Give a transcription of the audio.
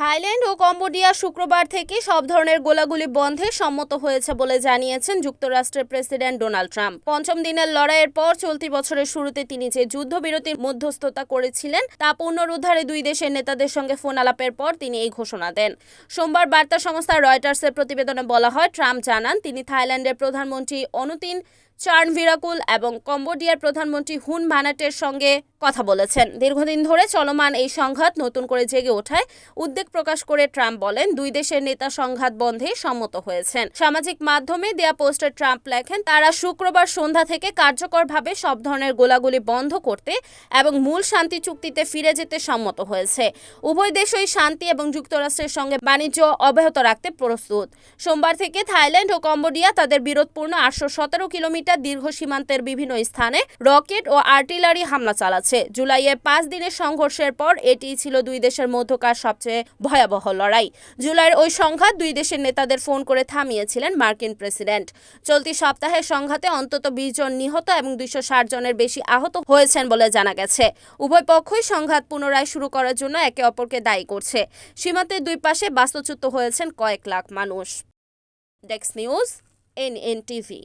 Thailand ও Cambodia শুক্রবার থেকে সব ধরনের গোলাগুলি বন্ধে সম্মত হয়েছে বলে জানিয়েছেন যুক্তরাষ্ট্রের প্রেসিডেন্ট ডোনাল্ড ট্রাম্প। পঞ্চম দিনের লড়াইয়ের পর চলতি বছরের শুরুতে তিনি যে যুদ্ধবিরতির মধ্যস্থতা করেছিলেন, তা পুনরুদ্ধারে দুই দেশের নেতাদের সঙ্গে ফোন আলাপের পর তিনি এই ঘোষণা দেন। সোমবার বার্তা সংস্থা রয়টার্সের প্রতিবেদনে বলা হয়, ট্রাম্প জানান, তিনি থাইল্যান্ডের প্রধানমন্ত্রী অনুতিন চার্ন ভিরাকুল এবং কম্বোডিয়ার প্রধানমন্ত্রী হুন মানাটের সঙ্গে কথা বলেছেন। দীর্ঘদিন ধরে চলমান এই সংঘাত নতুন করে জেগে ওঠায় উদ্বেগ প্রকাশ করে ট্রাম্প বলেন, দুই দেশের নেতা সংঘাত বন্ধে সম্মত হয়েছেন। সামাজিক মাধ্যমে দেয়া পোস্টে ট্রাম্প লেখেন, তারা শুক্রবার সন্ধ্যা থেকে কার্যকরভাবে সব ধরনের গোলাগুলি বন্ধ করতে এবং মূল শান্তি চুক্তিতে ফিরে যেতে সম্মত হয়েছে। উভয় দেশই শান্তি এবং যুক্তরাষ্ট্রের সঙ্গে বাণিজ্য অব্যাহত রাখতে প্রস্তুত। সোমবার থেকে থাইল্যান্ড ও কম্বোডিয়া তাদের বিরোধপূর্ণ আটশো সতেরো কিলোমিটার দীর্ঘ সীমান্তের বিভিন্ন স্থানে রকেট ও আর্টিলারি হামলা চালাচ্ছে। জুলাইয়ে পাঁচ দিনের সংঘর্ষের পর এটি ছিল দুই দেশের মধ্যকার সবচেয়ে ভয়াবহ লড়াই। জুলাইয়ের ওই সংঘাত দুই দেশের নেতাদের ফোন করে থামিয়েছিলেন মার্কিন প্রেসিডেন্ট। চলতি সপ্তাহে সংঘাতে অন্তত বিশ জন নিহত এবং দুইশো ষাট জনের বেশি আহত হয়েছেন বলে জানা গেছে। উভয় পক্ষই সংঘাত পুনরায় শুরু করার জন্য একে অপরকে দায়ী করছে। সীমান্তের দুই পাশে বাস্তুচ্যুত হয়েছেন কয়েক লাখ মানুষ। ডেক্স নিউজ এন এন টিভি